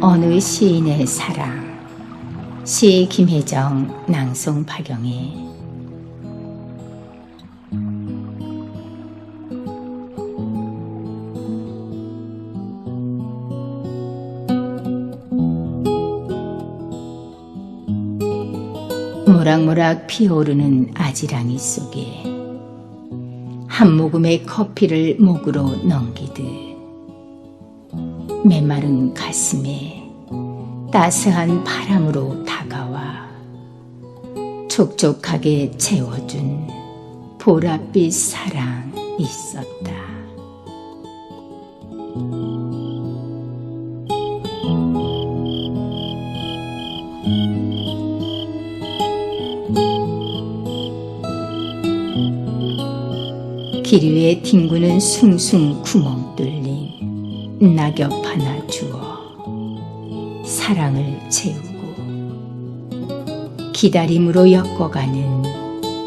어느 시인의 사랑? 시 김혜정 낭송 박영희 모락모락 피어오르는 아지랑이 속에 한 모금의 커피를 목으로 넘기듯 메마른 가슴에 따스한 바람으로 다가와 촉촉하게 채워준 보랏빛 사랑 있었다. 길 위에 뒹구는 숭숭 구멍 뚫린 낙엽 하나 주어 사랑을 채우고 기다림으로 엮어가는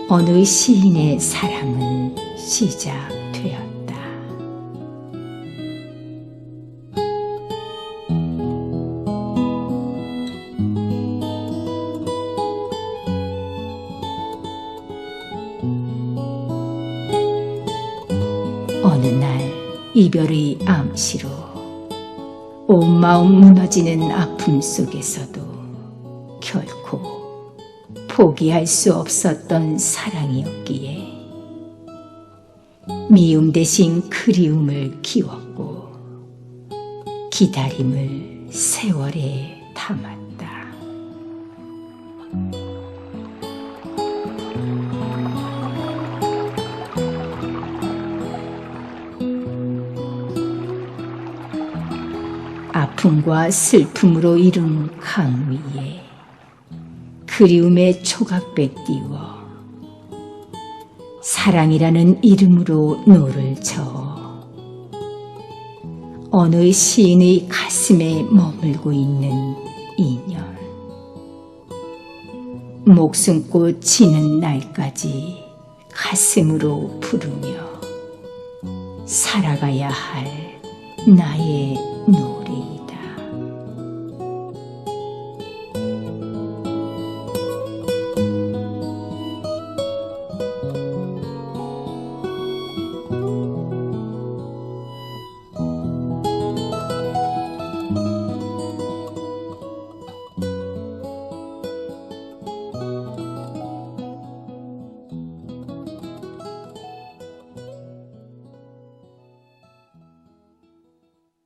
어느 시인의 사랑은 시작되었다. 어느 날 이별의 암시로 온 마음 무너지는 아픔 속에서도 결코 포기할 수 없었던 사랑이었기에 미움 대신 그리움을 키웠고 기다림을 세월에 담았다. 아픔과 슬픔으로 이룬 강 위에 그리움의 초각배 띄워 사랑이라는 이름으로 노를 저어 어느 시인의 가슴에 머물고 있는 인연. 목숨꽃 지는 날까지 가슴으로 부르며 살아가야 할 나의 놀이